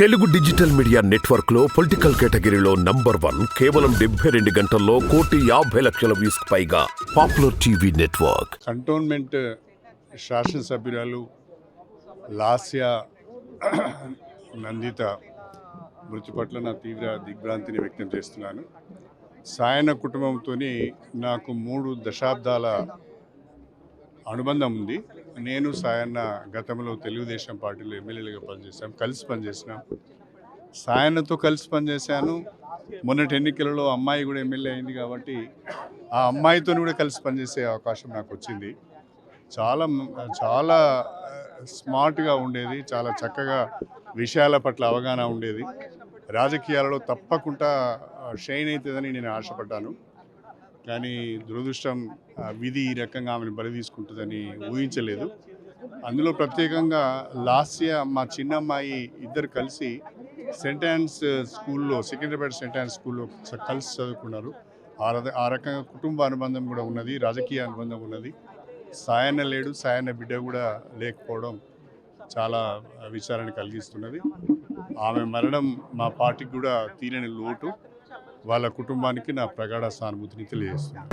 Telugu digital media నెట్వర్క్లో political కేటగిరీలో number one కేవలం డెబ్బై రెండు గంటల్లో కోటి యాభై లక్షల వ్యూస్ పైగా పాపులర్ టీవీ నెట్వర్క్. కంటోన్మెంట్ శాసనసభ్యురాలు లాస్య నందిత మృతి పట్ల నా తీవ్ర దిగ్భ్రాంతిని వ్యక్తం చేస్తున్నాను. సాయన కుటుంబంతో నాకు మూడు దశాబ్దాల అనుబంధం ఉంది. నేను సాయన్న గతంలో తెలుగుదేశం పార్టీలో ఎమ్మెల్యేలుగా పనిచేసాం కలిసి పనిచేసినాం. సాయన్నతో కలిసి పనిచేశాను. మొన్నటి ఎన్నికలలో అమ్మాయి కూడా ఎమ్మెల్యే అయింది కాబట్టి ఆ అమ్మాయితో కూడా కలిసి పనిచేసే అవకాశం నాకు వచ్చింది. చాలా చాలా స్మార్ట్గా ఉండేది చాలా చక్కగా విషయాల పట్ల అవగాహన ఉండేది. రాజకీయాలలో తప్పకుండా షైన్ అవుతుందని నేను ఆశపడ్డాను. కానీ దురదృష్టం విధి ఈ రకంగా ఆమెను బలి తీసుకుంటుందని ఊహించలేదు. అందులో ప్రత్యేకంగా లాస్ట్ ఇయర్ మా చిన్న అమ్మాయి ఇద్దరు కలిసి సెంట్ ఆన్స్ స్కూల్లో సికింద్రాబాద్ సెంట్ ఆన్స్ స్కూల్లో కలిసి చదువుకున్నారు. ఆ ఆ రకంగా కుటుంబ అనుబంధం కూడా ఉన్నది రాజకీయ అనుబంధం ఉన్నది. సాయన్న లేడు సాయన్న బిడ్డ కూడా లేకపోవడం చాలా విచారణ కలిగిస్తున్నది. ఆమె మరణం మా పార్టీకి కూడా తీరని లోటు. వాళ్ళ కుటుంబానికి నా ప్రగాఢ సానుభూతిని తెలియజేస్తున్నాను.